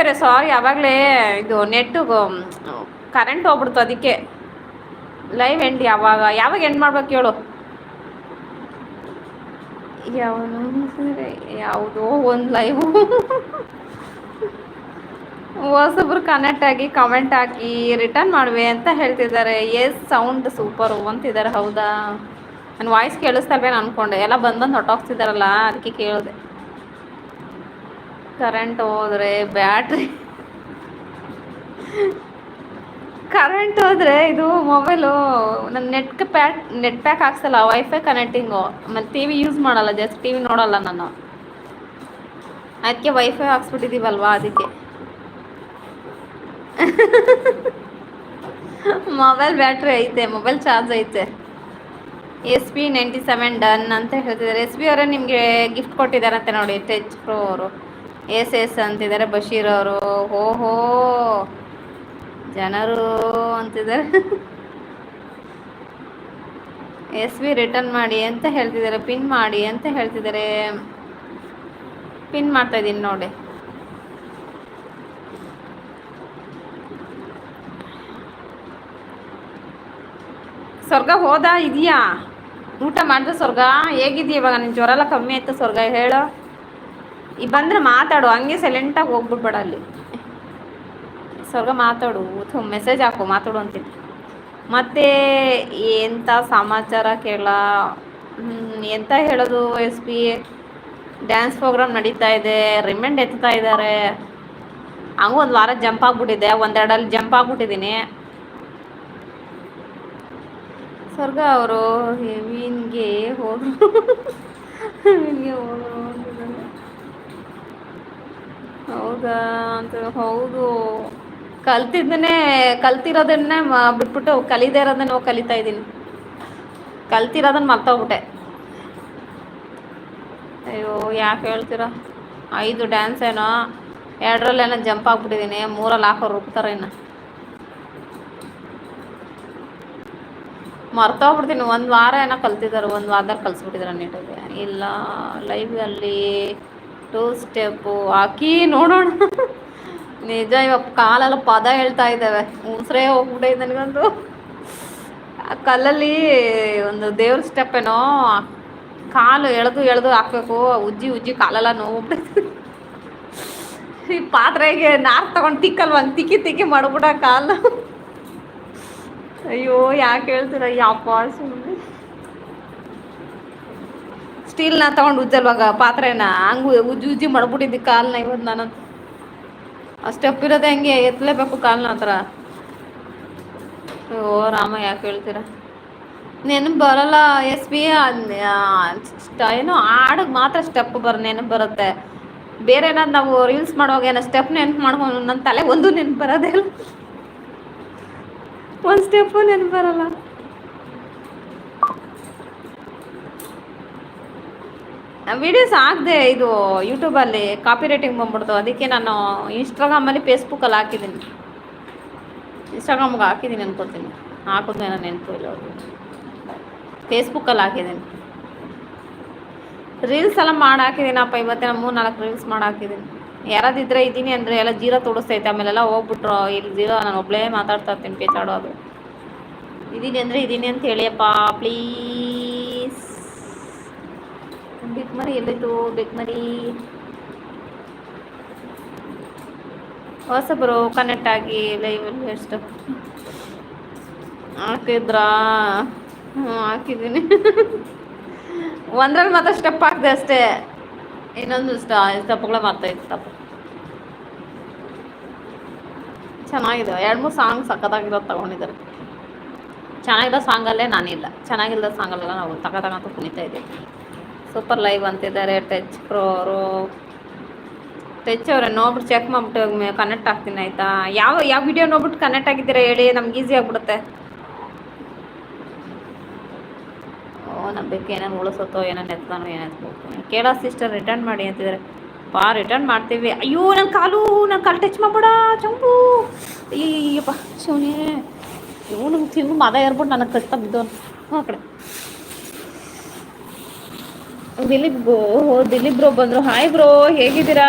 ಅವರೇ ಸಾರಿ ಯಾವಾಗಲೇ ಇದು ನೆಟ್ಟು ಕರೆಂಟ್ ಹೋಗ್ಬಿಡ್ತು ಅದಕ್ಕೆ. ಲೈವ್ ಎಂಡ್ ಯಾವಾಗ ಯಾವಾಗ ಎಂಡ್ ಮಾಡ್ಬೇಕು ಹೇಳು. ಯಾವುದೋ ಒಂದು ಲೈವ್ ಹೊಸಬ್ರು ಕನೆಕ್ಟ್ ಆಗಿ ಕಮೆಂಟ್ ಹಾಕಿ ರಿಟರ್ನ್ ಮಾಡುವೆ ಅಂತ ಹೇಳ್ತಿದ್ದಾರೆ. ಎಸ್ ಸೌಂಡ್ ಸೂಪರ್ ಅಂತಿದ್ದಾರೆ, ಹೌದಾ? ನನ್ನ ವಾಯ್ಸ್ ಕೇಳಿಸ್ತಲ್ವೇನು ಅನ್ಕೊಂಡೆ. ಎಲ್ಲ ಬಂದು ಬಂದು ಹೊಟ್ಟೋಗ್ತಿದ್ದಾರಲ್ಲ ಅದಕ್ಕೆ ಕೇಳಿದೆ. ಕರೆಂಟ್ ಹೋದ್ರೆ ಬ್ಯಾಟ್ರಿ ಕರೆಂಟ್ ಹೋದ್ರೆ ಇದು ಮೊಬೈಲು ನನ್ನ ನೆಟ್ ಪ್ಯಾಕ್ ನೆಟ್ ಪ್ಯಾಕ್ ಹಾಕ್ಸಲ್ಲ ವೈಫೈ ಕನೆಕ್ಟಿಂಗು ಮತ್ತು ಟಿ ವಿ ಯೂಸ್ ಮಾಡಲ್ಲ ಜಸ್ಟ್ ಟಿ ವಿ ನೋಡಲ್ಲ ನಾನು. ಅದಕ್ಕೆ ವೈಫೈ ಹಾಕ್ಸ್ಬಿಟ್ಟಿದ್ದೀವಲ್ವಾ ಅದಕ್ಕೆ. ಮೊಬೈಲ್ ಬ್ಯಾಟ್ರಿ ಐತೆ ಮೊಬೈಲ್ ಚಾರ್ಜ್ ಐತೆ. S P ninety seven done ಅಂತ ಹೇಳ್ತಿದ್ದಾರೆ ಎಸ್ ಪಿ ಅವರೇ ನಿಮಗೆ ಗಿಫ್ಟ್ ಕೊಟ್ಟಿದ್ದಾರಂತೆ ನೋಡಿ ಟೆಚ್ ಪ್ರೋ ಅವರು. ಎಸ್ ಎಸ್ ಅಂತಿದ್ದಾರೆ ಬಶೀರ್ ಅವರು. ಓಹೋ, ಜನರು ಅಂತಿದ್ದಾರೆ. ಎಸ್ ಬಿ ರಿಟರ್ನ್ ಮಾಡಿ ಅಂತ ಹೇಳ್ತಿದ್ದಾರೆ, ಪಿನ್ ಮಾಡಿ ಅಂತ ಹೇಳ್ತಿದ್ದಾರೆ. ಪಿನ್ ಮಾಡ್ತಾ ಇದ್ದೀನಿ ನೋಡಿ. ಸ್ವರ್ಗ ಹೋದ ಇದೆಯಾ? ಊಟ ಮಾಡಿದ್ರೆ ಸ್ವರ್ಗ? ಹೇಗಿದೆಯಾ ಇವಾಗ? ನಿನ್ನ ಜ್ವರ ಎಲ್ಲ ಕಮ್ಮಿ ಆಯ್ತು ಸ್ವರ್ಗ, ಹೇಳು. ಈ ಬಂದರೆ ಮಾತಾಡು, ಹಂಗೆ ಸೈಲೆಂಟಾಗಿ ಹೋಗ್ಬಿಡ್ಬೇಡ ಅಲ್ಲಿ. ಸ್ವರ್ಗ ಮಾತಾಡು ಮೆಸೇಜ್ ಹಾಕು, ಮಾತಾಡು ಅಂತ ಮತ್ತೆ ಎಂಥ ಸಮಾಚಾರ ಕೇಳ ಎಂತ ಹೇಳೋದು ಎಸ್ ಪಿ? ಡ್ಯಾನ್ಸ್ ಪ್ರೋಗ್ರಾಮ್ ನಡೀತಾ ಇದೆ ರಿಮೆಂಡ್ ಎತ್ತಾ ಇದ್ದಾರೆ ಹಂಗೂ ಒಂದು ವಾರ ಜಂಪ್ ಆಗ್ಬಿಟ್ಟಿದೆ, ಒಂದೆರಡಲ್ಲಿ ಜಂಪ್ ಆಗ್ಬಿಟ್ಟಿದ್ದೀನಿ ಸ್ವರ್ಗ ಅವರು ಹೆವಿನ್ಗೆ ಹೋದ್ರು. ಹೆವಿನ್ಗೆ ಹೌದಾ ಅಂತ ಹೌದು. ಕಲ್ತಿದ್ದನ್ನೇ, ಕಲ್ತಿರೋದನ್ನೇ ಬಿಟ್ಬಿಟ್ಟು ಕಲಿದೇ ಇರೋದನ್ನ ಕಲಿತಾ ಇದ್ದೀನಿ. ಕಲ್ತಿರೋದನ್ನ ಮರ್ತೋಗ್ಬಿಟ್ಟೆ. ಅಯ್ಯೋ, ಯಾಕೆ ಹೇಳ್ತೀರಾ? ಐದು ಡ್ಯಾನ್ಸ್ ಏನೋ ಎರಡರಲ್ಲೇನೋ ಜಂಪ್ ಆಗ್ಬಿಟ್ಟಿದ್ದೀನಿ ಮೂರಲ್ಲಿ ಹಾಕೋರು ರುಬ್ತಾರೆ ಇನ್ನು. ಮರ್ತೋಗ್ಬಿಡ್ತೀನಿ, ಒಂದು ವಾರ ಏನೋ ಕಲ್ತಿದ್ದಾರೆ ಒಂದು ವಾರದಲ್ಲಿ ಕಲಿಸ್ಬಿಟ್ಟಿದ್ದಾರೆ ನೀಟಾಗಿ ಇಲ್ಲ ಲೈವಲ್ಲಿ ಟೂ ಸ್ಟೆಪ್ಪು ಹಾಕಿ ನೋಡೋಣ. ನಿಜ ಇವಾಗ ಕಾಲೆಲ್ಲ ಪದ ಹೇಳ್ತಾ ಇದ್ದಾವೆ. ಉಸಿರೇ ಹೋಗ್ಬಿಟ್ಟೆ ನನಗಂತೂ. ಆ ಕಲ್ಲಲ್ಲಿ ಒಂದು ದೇವ್ರ ಸ್ಟೆಪ್ ಏನೋ ಕಾಲು ಎಳೆದು ಎಳೆದು ಹಾಕ್ಬೇಕು. ಉಜ್ಜಿ ಉಜ್ಜಿ ಕಾಲೆಲ್ಲ ನೋವು ಈ ಪಾತ್ರೆಗೆ ನಾರು ತಗೊಂಡು ತಿಕ್ಕಲ್ವ? ತಿಕ್ಕಿ ತಿಕ್ಕಿ ಮಾಡ್ಬಿಡ ಕಾಲು. ಅಯ್ಯೋ, ಯಾಕೆ ಹೇಳ್ತೀರ? ಯಪ್ಪ ಸುಮ್ಮನೆ ಸ್ಟೀಲ್ನ ತಗೊಂಡು ಉಜ್ಜಲ್ವಾಗ ಪಾತ್ರೆನ ಹಂಗು ಉಜ್ಜಿ ಉಜ್ಜಿ ಮಾಡ್ಬಿಟ್ಟಿದ್ದಿ ಕಾಲ್ನ ಇವತ್ತು ನಾನು. ಸ್ಟೆಪ್ ಇರೋದೇ ಹೆಂಗೆ ಎತ್ತಲೇಬೇಕು ಕಾಲ್ನ ಹತ್ರ. ಓ, ರಾಮ, ಯಾಕೆ ಹೇಳ್ತೀರ? ನೆನಪು ಬರಲ್ಲ, ಎಸ್ ಪಿ ಏನೋ ಹಾಡಿಗೆ ಮಾತ್ರ ಸ್ಟೆಪ್ ಬರ, ನೆನಪು ಬರುತ್ತೆ. ಬೇರೆ ಏನಾದ್ರು ನಾವು ರೀಲ್ಸ್ ಮಾಡುವಾಗ ಏನೋ ಸ್ಟೆಪ್ ನೆನಪು ಮಾಡ್ಕೊಂಡು ನನ್ನ ತಲೆ ಒಂದು ನೆನಪು ಬರೋದೇ ಇಲ್ಲ. ಒಂದು ಸ್ಟೆಪ್ಪು ನೆನಪು ಬರಲ್ಲ. ವಿಡಿಯೋಸ್ ಆಗದೆ ಇದು ಯೂಟ್ಯೂಬಲ್ಲಿ ಕಾಪಿ ರೇಟಿಂಗ್ ಬಂದ್ಬಿಡ್ತು. ಅದಕ್ಕೆ ನಾನು ಇನ್ಸ್ಟಾಗ್ರಾಮಲ್ಲಿ ಫೇಸ್ಬುಕ್ಕಲ್ಲಿ ಹಾಕಿದ್ದೀನಿ. ಇನ್ಸ್ಟಾಗ್ರಾಮ್ಗೆ ಹಾಕಿದ್ದೀನಿ ಅನ್ಕೊತೀನಿ. ಹಾಕಿದ್ಮೇಲೆ ನೆನಪು ಇಲ್ಲ ಫೇಸ್ಬುಕ್ಕಲ್ಲಿ ಹಾಕಿದ್ದೀನಿ. ರೀಲ್ಸ್ ಎಲ್ಲ ಮಾಡಿ ಹಾಕಿದ್ದೀನಪ್ಪ ಇವತ್ತಿನ ಮೂರು ನಾಲ್ಕು ರೀಲ್ಸ್ ಮಾಡಿ ಹಾಕಿದ್ದೀನಿ ಯಾರಾದಿದ್ರೆ ಇದ್ದೀನಿ ಅಂದರೆ ಎಲ್ಲ ಜೀರೋ ತೋಡಿಸ್ತೈತೆ, ಆಮೇಲೆಲ್ಲ ಹೋಗ್ಬಿಟ್ರು. ಇಲ್ಲಿ ಜೀರೋ ನಾನು ಒಬ್ಬಳೇ ಮಾತಾಡ್ತಾ ಇರ್ತೀನಿ, ಪೇಚಾಡೋದು. ಇದ್ದೀನಿ ಅಂದರೆ ಇದ್ದೀನಿ ಅಂತ ಹೇಳಿಯಪ್ಪ ಪ್ಲೀ ಮರಿ ಬೆಕ್ ಮರಿ ಹೊಸಬರು ಕನೆಕ್ಟ್ ಆಗಿ ಲೈವಲ್ಲಿ ಎಷ್ಟು ಹಾಕಿದ್ರಾ? ಹ್ಞೂ ಹಾಕಿದ್ದೀನಿ. ಒಂದ್ರಲ್ಲಿ ಮಾತ್ರ ಸ್ಟೆಪ್ ಹಾಕಿದೆ ಅಷ್ಟೇ. ಇನ್ನೊಂದು ಸ್ಟೆಪ್ಗಳ ಇತ್ತು ತಪ್ಪು ಚೆನ್ನಾಗಿದೆ. ಎರಡು ಮೂರು ಸಾಂಗ್ ಸಖತ್ತಾಗಿರೋದು ತಗೊಂಡಿದ್ದಾರೆ. ಚೆನ್ನಾಗಿರೋ ಸಾಂಗಲ್ಲೇ ನಾನಿಲ್ಲ. ಚೆನ್ನಾಗಿಲ್ಲದ ಸಾಂಗಲ್ಲೆಲ್ಲ ನಾವು ತಗ ತಗಂತ ಕುಣಿತಾ ಇದ್ದೀವಿ. ಸೂಪರ್ ಲೈವ್ ಅಂತಿದ್ದಾರೆ, ಟಚ್ ಪ್ರೋ ಅವರು. ಟಚ್ ಅವರೇ ನೋಡ್ಬಿಟ್ಟು ಚೆಕ್ ಮಾಡ್ಬಿಟ್ಟು ಕನೆಕ್ಟ್ ಆಗ್ತೀನಿ ಆಯಿತಾ? ಯಾವ ಯಾವ ವಿಡಿಯೋ ನೋಡ್ಬಿಟ್ಟು ಕನೆಕ್ಟ್ ಆಗಿದ್ದೀರಾ ಹೇಳಿ, ನಮ್ಗೆ ಈಸಿ ಆಗಿಬಿಡುತ್ತೆ. ಓ ನಮ್ಮ ಬೇಕು ಏನೇನು ಉಳಿಸುತ್ತೋ, ಏನೇನು ಎತ್ತಾನೋ ಏನೇನು ಕೇಳೋ ಸಿಸ್ಟರ್ ರಿಟರ್ನ್ ಮಾಡಿ ಅಂತಿದ್ದಾರೆ. ಪಾ ರಿಟರ್ನ್ ಮಾಡ್ತೀವಿ. ಅಯ್ಯೋ ನನ್ನ ಕಾಲು ನನ್ನ ಕಾಲು ಟಚ್ ಮಾಡ್ಬೇಡ, ಚಂಪು. ಅಯ್ಯಪ್ಪ ಶಿವನೇ ನಮ್ಗೆ ತಿಂದು ಮದ ಏರ್ಬಿಟ್ಟು ನನಗೆ ಕಷ್ಟ ಬಿದ್ದವನು ಆ ಕಡೆ. ದಿಲೀಪ್ ಓ ದಿಲೀಪ್ ಬ್ರೋ ಬಂದರು. ಹಾಯ್ ಬ್ರೋ ಹೇಗಿದ್ದೀರಾ?